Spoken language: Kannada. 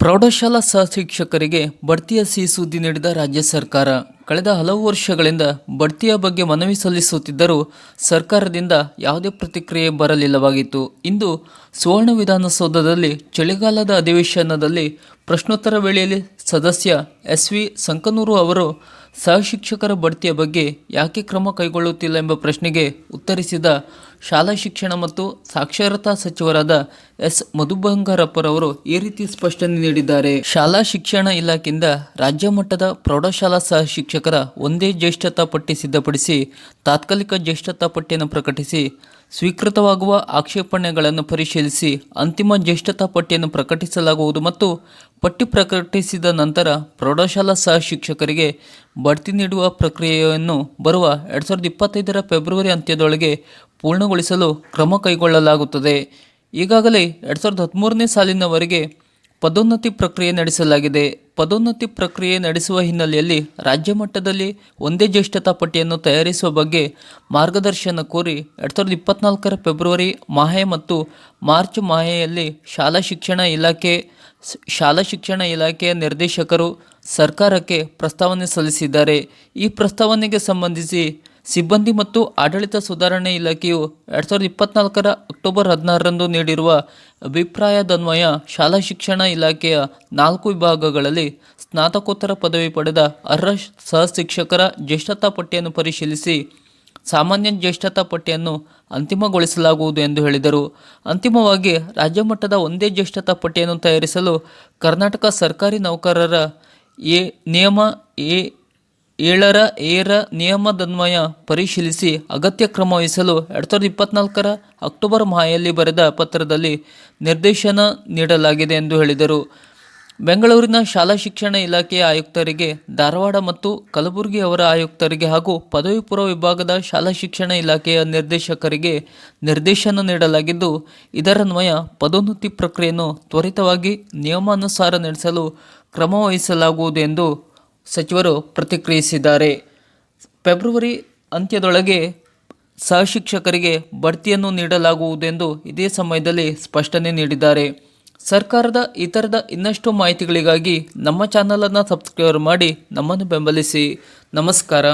ಪ್ರೌಢಶಾಲಾ ಸಹ ಶಿಕ್ಷಕರಿಗೆ ಬಡ್ತಿಯ ಸಿಹಿ ಸುದ್ದಿ ನೀಡಿದ ರಾಜ್ಯ ಸರ್ಕಾರ. ಕಳೆದ ಹಲವು ವರ್ಷಗಳಿಂದ ಬಡ್ತಿಯ ಬಗ್ಗೆ ಮನವಿ ಸಲ್ಲಿಸುತ್ತಿದ್ದರೂ ಸರ್ಕಾರದಿಂದ ಯಾವುದೇ ಪ್ರತಿಕ್ರಿಯೆ ಬರಲಿಲ್ಲವಾಗಿತ್ತು. ಇಂದು ಸುವರ್ಣ ವಿಧಾನಸೌಧದಲ್ಲಿ ಚಳಿಗಾಲದ ಅಧಿವೇಶನದಲ್ಲಿ ಪ್ರಶ್ನೋತ್ತರ ವೇಳೆಯಲ್ಲಿ ಸದಸ್ಯ ಎಸ್ ವಿ ಸಂಕನೂರು ಅವರು ಸಹ ಶಿಕ್ಷಕರ ಬಡ್ತಿಯ ಬಗ್ಗೆ ಯಾಕೆ ಕ್ರಮ ಕೈಗೊಳ್ಳುತ್ತಿಲ್ಲ ಎಂಬ ಪ್ರಶ್ನೆಗೆ ಉತ್ತರಿಸಿದ ಶಾಲಾ ಶಿಕ್ಷಣ ಮತ್ತು ಸಾಕ್ಷರತಾ ಸಚಿವರಾದ ಎಸ್. ಮಧುಬಂಗಾರಪ್ಪರವರು ಈ ರೀತಿ ಸ್ಪಷ್ಟನೆ ನೀಡಿದ್ದಾರೆ. ಶಾಲಾ ಶಿಕ್ಷಣ ಇಲಾಖೆಯಿಂದ ರಾಜ್ಯ ಮಟ್ಟದ ಪ್ರೌಢಶಾಲಾ ಸಹ ಶಿಕ್ಷಕರ ಒಂದೇ ಜ್ಯೇಷ್ಠತಾ ಪಟ್ಟಿ ಸಿದ್ಧಪಡಿಸಿ ತಾತ್ಕಾಲಿಕ ಜ್ಯೇಷ್ಠತಾ ಪಟ್ಟಿಯನ್ನು ಪ್ರಕಟಿಸಿ ಸ್ವೀಕೃತವಾಗುವ ಆಕ್ಷೇಪಣೆಗಳನ್ನು ಪರಿಶೀಲಿಸಿ ಅಂತಿಮ ಜ್ಯೇಷ್ಠತಾ ಪಟ್ಟಿಯನ್ನು ಪ್ರಕಟಿಸಲಾಗುವುದು ಮತ್ತು ಪಟ್ಟಿ ಪ್ರಕಟಿಸಿದ ನಂತರ ಪ್ರೌಢಶಾಲಾ ಸಹ ಶಿಕ್ಷಕರಿಗೆ ಬಡ್ತಿ ನೀಡುವ ಪ್ರಕ್ರಿಯೆಯನ್ನು ಬರುವ ಎರಡು ಸಾವಿರದ ಇಪ್ಪತ್ತೈದರ ಫೆಬ್ರವರಿ ಅಂತ್ಯದೊಳಗೆ ಪೂರ್ಣಗೊಳಿಸಲು ಕ್ರಮ ಕೈಗೊಳ್ಳಲಾಗುತ್ತದೆ. ಈಗಾಗಲೇ ಎರಡು ಸಾವಿರದ ಹದಿಮೂರನೇ ಸಾಲಿನವರೆಗೆ ಪದೋನ್ನತಿ ಪ್ರಕ್ರಿಯೆ ನಡೆಸಲಾಗಿದೆ. ಪದೋನ್ನತಿ ಪ್ರಕ್ರಿಯೆ ನಡೆಸುವ ಹಿನ್ನೆಲೆಯಲ್ಲಿ ರಾಜ್ಯ ಮಟ್ಟದಲ್ಲಿ ಒಂದೇ ಜ್ಯೇಷ್ಠತಾ ಪಟ್ಟಿಯನ್ನು ತಯಾರಿಸುವ ಬಗ್ಗೆ ಮಾರ್ಗದರ್ಶನ ಕೋರಿ ಎರಡು ಸಾವಿರದ ಇಪ್ಪತ್ನಾಲ್ಕರ ಫೆಬ್ರವರಿ ಮಾಹೆ ಮತ್ತು ಮಾರ್ಚ್ ಮಾಹೆಯಲ್ಲಿ ಶಾಲಾ ಶಿಕ್ಷಣ ಇಲಾಖೆ ಶಾಲಾ ಶಿಕ್ಷಣ ಇಲಾಖೆಯ ನಿರ್ದೇಶಕರು ಸರ್ಕಾರಕ್ಕೆ ಪ್ರಸ್ತಾವನೆ ಸಲ್ಲಿಸಿದ್ದಾರೆ. ಈ ಪ್ರಸ್ತಾವನೆಗೆ ಸಂಬಂಧಿಸಿ ಸಿಬ್ಬಂದಿ ಮತ್ತು ಆಡಳಿತ ಸುಧಾರಣೆ ಇಲಾಖೆಯು ಎರಡು ಸಾವಿರದ ಇಪ್ಪತ್ನಾಲ್ಕರ ಅಕ್ಟೋಬರ್ ಹದಿನಾರರಂದು ನೀಡಿರುವ ಅಭಿಪ್ರಾಯದನ್ವಯ ಶಾಲಾ ಶಿಕ್ಷಣ ಇಲಾಖೆಯ ನಾಲ್ಕು ವಿಭಾಗಗಳಲ್ಲಿ ಸ್ನಾತಕೋತ್ತರ ಪದವಿ ಪಡೆದ ಅರ್ಹ ಸಹ ಶಿಕ್ಷಕರ ಜ್ಯೇಷ್ಠತಾ ಪಟ್ಟಿಯನ್ನು ಪರಿಶೀಲಿಸಿ ಸಾಮಾನ್ಯ ಜ್ಯೇಷ್ಠತಾ ಪಟ್ಟಿಯನ್ನು ಅಂತಿಮಗೊಳಿಸಲಾಗುವುದು ಎಂದು ಹೇಳಿದರು. ಅಂತಿಮವಾಗಿ ರಾಜ್ಯ ಮಟ್ಟದ ಒಂದೇ ಜ್ಯೇಷ್ಠತಾ ಪಟ್ಟಿಯನ್ನು ತಯಾರಿಸಲು ಕರ್ನಾಟಕ ಸರ್ಕಾರಿ ನೌಕರರ ಎ ನಿಯಮ ಎ ಏಳರ ಏರ ನಿಯಮದನ್ವಯ ಪರಿಶೀಲಿಸಿ ಅಗತ್ಯ ಕ್ರಮ ವಹಿಸಲು ಎರಡು ಸಾವಿರದ ಇಪ್ಪತ್ನಾಲ್ಕರ ಅಕ್ಟೋಬರ್ ಮಾಹೆಯಲ್ಲಿ ಬರೆದ ಪತ್ರದಲ್ಲಿ ನಿರ್ದೇಶನ ನೀಡಲಾಗಿದೆ ಎಂದು ಹೇಳಿದರು. ಬೆಂಗಳೂರಿನ ಶಾಲಾ ಶಿಕ್ಷಣ ಇಲಾಖೆಯ ಆಯುಕ್ತರಿಗೆ, ಧಾರವಾಡ ಮತ್ತು ಕಲಬುರಗಿ ಅವರ ಆಯುಕ್ತರಿಗೆ ಹಾಗೂ ಪದವಿ ಪೂರ್ವ ವಿಭಾಗದ ಶಾಲಾ ಶಿಕ್ಷಣ ಇಲಾಖೆಯ ನಿರ್ದೇಶಕರಿಗೆ ನಿರ್ದೇಶನ ನೀಡಲಾಗಿದ್ದು, ಇದರನ್ವಯ ಪದೋನ್ನತಿ ಪ್ರಕ್ರಿಯೆಯನ್ನು ತ್ವರಿತವಾಗಿ ನಿಯಮಾನುಸಾರ ನಡೆಸಲು ಕ್ರಮ ವಹಿಸಲಾಗುವುದು ಎಂದು ಸಚಿವರು ಪ್ರತಿಕ್ರಿಯಿಸಿದ್ದಾರೆ. ಫೆಬ್ರವರಿ ಅಂತ್ಯದೊಳಗೆ ಸಹಶಿಕ್ಷಕರಿಗೆ ಬಡ್ತಿಯನ್ನು ನೀಡಲಾಗುವುದೆಂದು ಇದೇ ಸಮಯದಲ್ಲಿ ಸ್ಪಷ್ಟನೆ ನೀಡಿದ್ದಾರೆ. ಸರ್ಕಾರದ ಇತರದ ಇನ್ನಷ್ಟು ಮಾಹಿತಿಗಳಿಗಾಗಿ ನಮ್ಮ ಚಾನಲನ್ನು ಸಬ್ಸ್ಕ್ರೈಬ್ ಮಾಡಿ ನಮ್ಮನ್ನು ಬೆಂಬಲಿಸಿ. ನಮಸ್ಕಾರ.